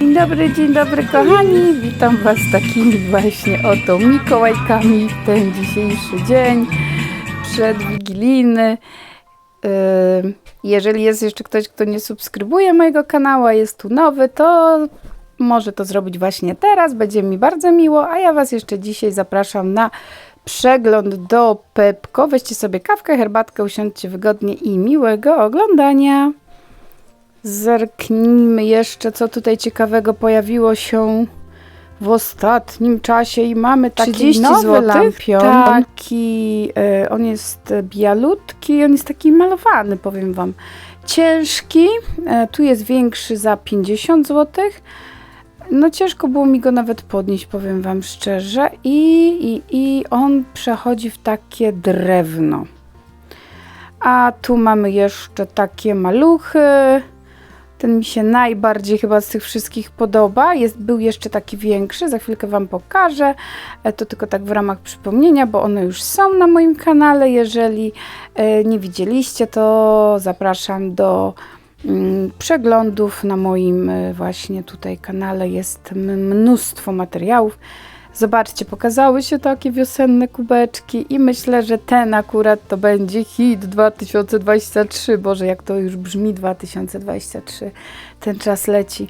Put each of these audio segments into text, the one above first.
Dzień dobry, dzień dobry kochani. Witam Was takimi właśnie oto Mikołajkami w ten dzisiejszy dzień przedwigilijny. Yy, Jeżeli jest jeszcze ktoś, kto nie subskrybuje mojego kanału, a jest tu nowy, to może to zrobić właśnie teraz. Będzie mi bardzo miło, a ja Was jeszcze dzisiaj zapraszam na przegląd do Pepko. Weźcie sobie kawkę, herbatkę, usiądźcie wygodnie i miłego oglądania. Zerknijmy jeszcze, co tutaj ciekawego pojawiło się w ostatnim czasie i mamy taki 30 nowy złotych? lampion. Taki, e, on jest bialutki, on jest taki malowany, powiem Wam. Ciężki, e, tu jest większy za 50 zł. No ciężko było mi go nawet podnieść, powiem Wam szczerze. I, i, i on przechodzi w takie drewno. A tu mamy jeszcze takie maluchy. Ten mi się najbardziej chyba z tych wszystkich podoba. Jest, był jeszcze taki większy, za chwilkę Wam pokażę. E, To tylko tak w ramach przypomnienia, bo one już są na moim kanale. Jeżeli e, nie widzieliście, to zapraszam do mm, przeglądów na moim e, właśnie tutaj kanale. Jest mnóstwo materiałów. Zobaczcie, pokazały się takie wiosenne kubeczki i myślę, że ten akurat to będzie hit 2023. Boże, jak to już brzmi 2023. Ten czas leci.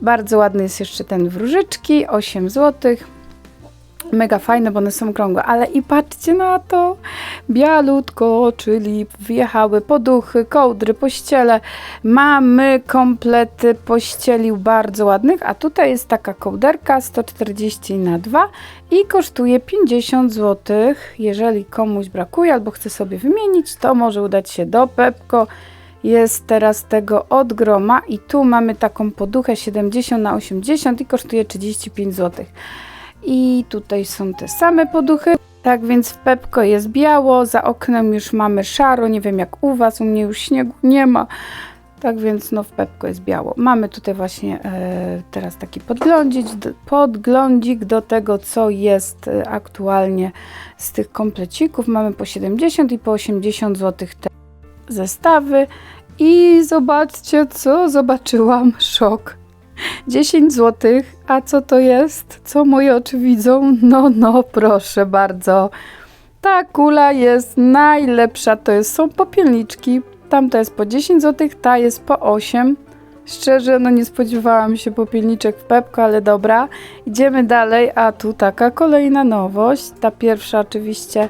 Bardzo ładny jest jeszcze ten w różyczki, 8 zł. Mega fajne, bo one są okrągłe, ale i patrzcie na to, bialutko, czyli wjechały poduchy, kołdry, pościele. Mamy komplety pościelił bardzo ładnych, a tutaj jest taka kołderka 140 na 2 i kosztuje 50 zł. Jeżeli komuś brakuje albo chce sobie wymienić, to może udać się do Pepko. Jest teraz tego od groma i tu mamy taką poduchę 70 na 80 i kosztuje 35 zł. I tutaj są te same poduchy. Tak więc w Pepko jest biało, za oknem już mamy szaro, nie wiem jak u Was, u mnie już śniegu nie ma. Tak więc no w Pepko jest biało. Mamy tutaj właśnie e, teraz taki podglądzik, podglądzik do tego, co jest e, aktualnie z tych komplecików. Mamy po 70 i po 80 zł te zestawy. I zobaczcie, co zobaczyłam. Szok. 10 zł. A co to jest? Co moje oczy widzą? No, no, proszę bardzo. Ta kula jest najlepsza. To jest, są popielniczki. Tamta jest po 10 zł, ta jest po 8. Szczerze, no nie spodziewałam się popielniczek w Pepko, ale dobra. Idziemy dalej, a tu taka kolejna nowość. Ta pierwsza oczywiście,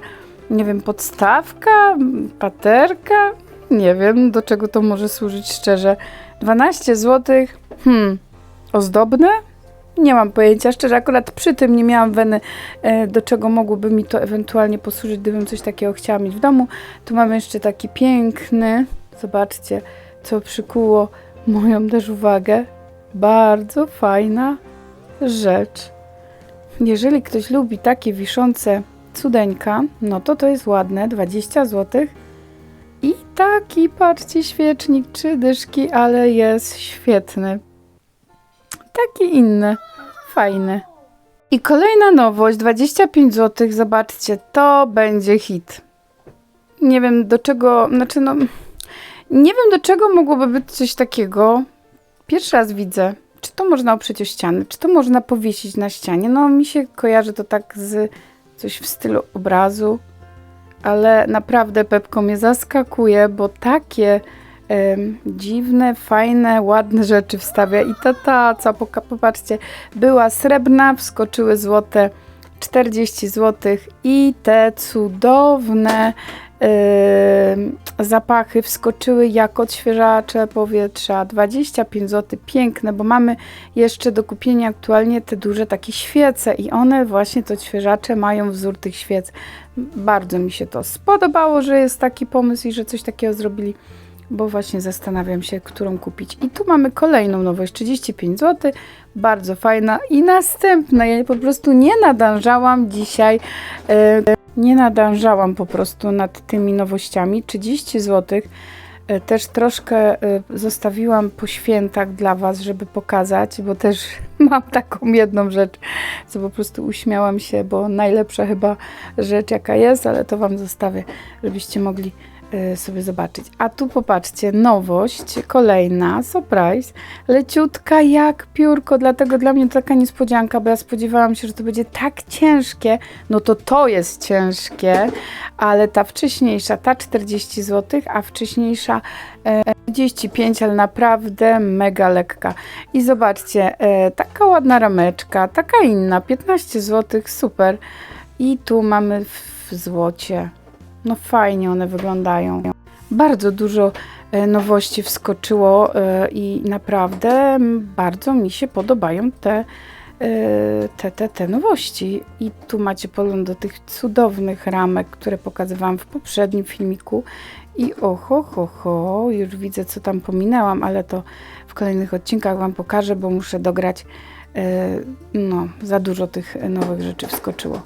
nie wiem, podstawka, paterka. Nie wiem, do czego to może służyć szczerze. 12 zł. Hmm, ozdobne? Nie mam pojęcia, szczerze, akurat przy tym nie miałam weny, e, do czego mogłoby mi to ewentualnie posłużyć, gdybym coś takiego chciała mieć w domu. Tu mamy jeszcze taki piękny, zobaczcie, co przykuło moją też uwagę. Bardzo fajna rzecz. Jeżeli ktoś lubi takie wiszące cudeńka, no to to jest ładne, 20 zł. I taki, patrzcie, świecznik, trzy dyszki, ale jest świetny taki inny, fajny. I kolejna nowość, 25 zł, zobaczcie, to będzie hit. Nie wiem do czego, znaczy no, nie wiem do czego mogłoby być coś takiego. Pierwszy raz widzę, czy to można oprzeć o ściany, czy to można powiesić na ścianie. No mi się kojarzy to tak z coś w stylu obrazu, ale naprawdę Pepko mnie zaskakuje, bo takie dziwne, fajne, ładne rzeczy wstawia. I ta taca, popatrzcie, była srebrna, wskoczyły złote 40 zł i te cudowne zapachy wskoczyły jak odświeżacze powietrza. 25 zł, piękne, bo mamy jeszcze do kupienia aktualnie te duże takie świece i one właśnie te odświeżacze mają wzór tych świec. Bardzo mi się to spodobało, że jest taki pomysł i że coś takiego zrobili bo właśnie zastanawiam się, którą kupić. I tu mamy kolejną nowość, 35 zł, bardzo fajna. I następna, ja po prostu nie nadążałam dzisiaj, e, nie nadążałam po prostu nad tymi nowościami, 30 zł. E, Też troszkę e, zostawiłam po świętach dla Was, żeby pokazać, bo też mam taką jedną rzecz, co po prostu uśmiałam się, bo najlepsza chyba rzecz jaka jest, ale to Wam zostawię, żebyście mogli sobie zobaczyć. A tu popatrzcie, nowość, kolejna, surprise, leciutka jak piórko, dlatego dla mnie to taka niespodzianka, bo ja spodziewałam się, że to będzie tak ciężkie, no to to jest ciężkie, ale ta wcześniejsza, ta 40 zł, a wcześniejsza e, 35, ale naprawdę mega lekka. I zobaczcie, e, taka ładna rameczka, taka inna, 15 zł, super. I tu mamy w złocie. No fajnie one wyglądają. Bardzo dużo e, nowości wskoczyło e, i naprawdę bardzo mi się podobają te, e, te, te, te nowości. I tu macie pogląd do tych cudownych ramek, które pokazywałam w poprzednim filmiku. I oho, ho, ho, już widzę, co tam pominęłam, ale to w kolejnych odcinkach Wam pokażę, bo muszę dograć. No, za dużo tych nowych rzeczy wskoczyło.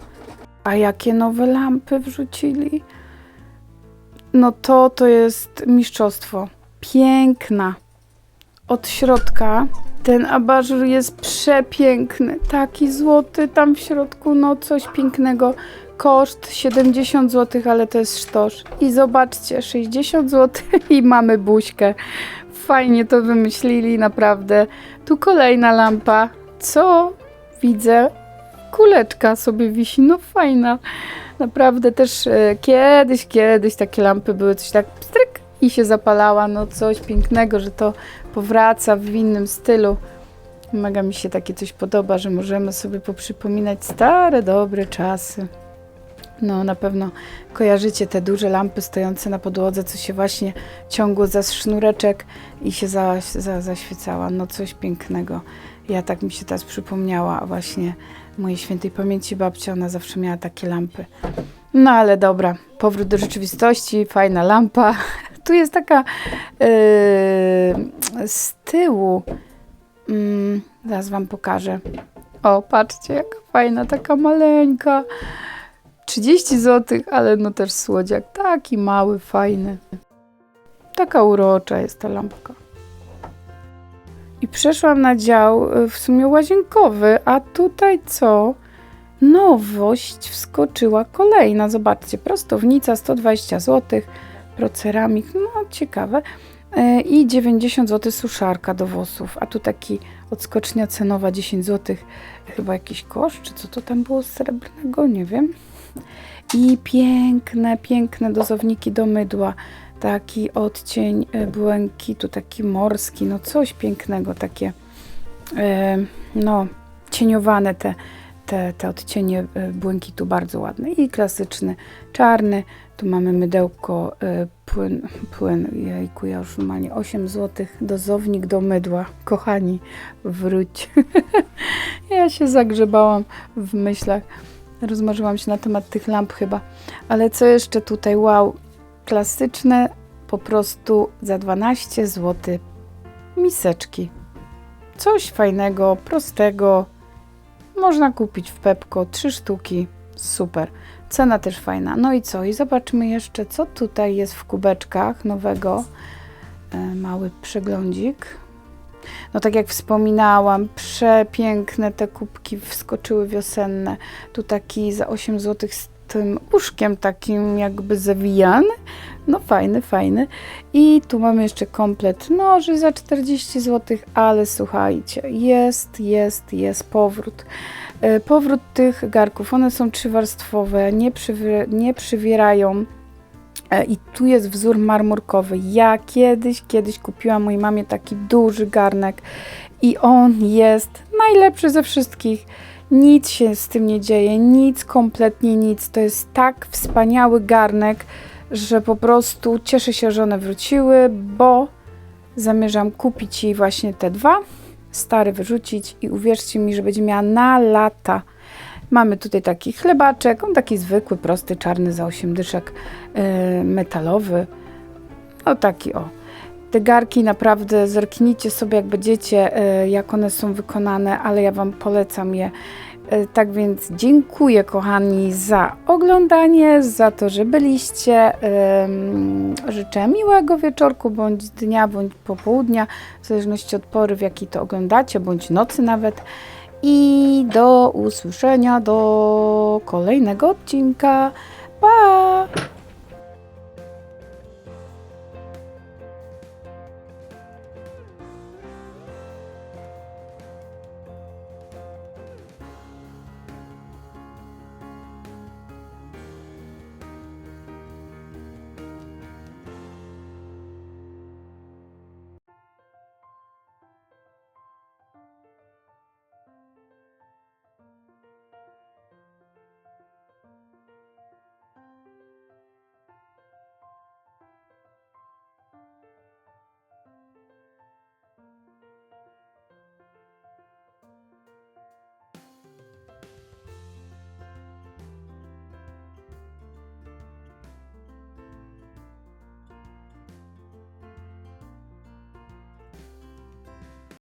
A jakie nowe lampy wrzucili? No to to jest mistrzostwo. Piękna. Od środka ten abażur jest przepiękny. Taki złoty tam w środku, no coś pięknego. Koszt 70 zł, ale to jest sztosz. I zobaczcie, 60 zł i mamy buźkę. Fajnie to wymyślili, naprawdę. Tu kolejna lampa. Co widzę? Kuleczka sobie wisi, no fajna. Naprawdę też e, kiedyś, kiedyś takie lampy były coś tak pstryk i się zapalała. No coś pięknego, że to powraca w innym stylu. Mega mi się takie coś podoba, że możemy sobie poprzypominać stare, dobre czasy. No, na pewno kojarzycie te duże lampy stojące na podłodze, co się właśnie ciągło za sznureczek i się za, za, zaświecała. No, coś pięknego. Ja tak mi się teraz przypomniała właśnie mojej świętej pamięci babcia, ona zawsze miała takie lampy. No ale dobra, powrót do rzeczywistości, fajna lampa. Tu jest taka yy, z tyłu. Mm, zaraz wam pokażę. O, patrzcie, jaka fajna, taka maleńka. 30 zł, ale no też słodziak. Taki mały, fajny. Taka urocza jest ta lampka. I przeszłam na dział y, w sumie łazienkowy, a tutaj co? Nowość wskoczyła kolejna. Zobaczcie, prostownica 120 zł, proceramik, no ciekawe. Y, I 90 zł suszarka do włosów, a tu taki odskocznia cenowa 10 zł, chyba jakiś kosz, czy co to tam było z srebrnego, nie wiem. I piękne, piękne dozowniki do mydła. Taki odcień e, błękitu, taki morski, no coś pięknego, takie e, no cieniowane te, te, te odcienie e, błękitu, bardzo ładne. I klasyczny czarny, tu mamy mydełko, płyn, płyn, ja już normalnie 8 zł, dozownik do mydła. Kochani, wróć. ja się zagrzebałam w myślach. Rozmarzyłam się na temat tych lamp chyba. Ale co jeszcze tutaj? Wow, klasyczne po prostu za 12 zł miseczki. Coś fajnego, prostego. Można kupić w Pepko, trzy sztuki. Super. Cena też fajna. No i co? I zobaczmy jeszcze, co tutaj jest w kubeczkach nowego. E, mały przeglądzik. No tak jak wspominałam, przepiękne te kubki wskoczyły wiosenne. Tu taki za 8 zł z tym uszkiem takim jakby zawijany. No fajny, fajny. I tu mamy jeszcze komplet noży za 40 zł, ale słuchajcie, jest, jest, jest powrót. E, Powrót tych garków, one są trzywarstwowe, nie, nie przywierają. E, I tu jest wzór marmurkowy. Ja kiedyś, kiedyś kupiłam mojej mamie taki duży garnek i on jest najlepszy ze wszystkich. Nic się z tym nie dzieje, nic, kompletnie nic. To jest tak wspaniały garnek, że po prostu cieszę się, że one wróciły, bo zamierzam kupić jej właśnie te dwa, stary wyrzucić i uwierzcie mi, że będzie miała na lata. Mamy tutaj taki chlebaczek, on taki zwykły, prosty, czarny za 8 dyszek, yy, metalowy. No taki o. Te garki naprawdę zerknijcie sobie, jak będziecie, yy, jak one są wykonane, ale ja Wam polecam je. Yy, Tak więc dziękuję kochani za oglądanie, za to, że byliście. Życzę miłego wieczorku, bądź dnia, bądź popołudnia, w zależności od pory, w jakiej to oglądacie, bądź nocy nawet. I do usłyszenia do kolejnego odcinka. Pa!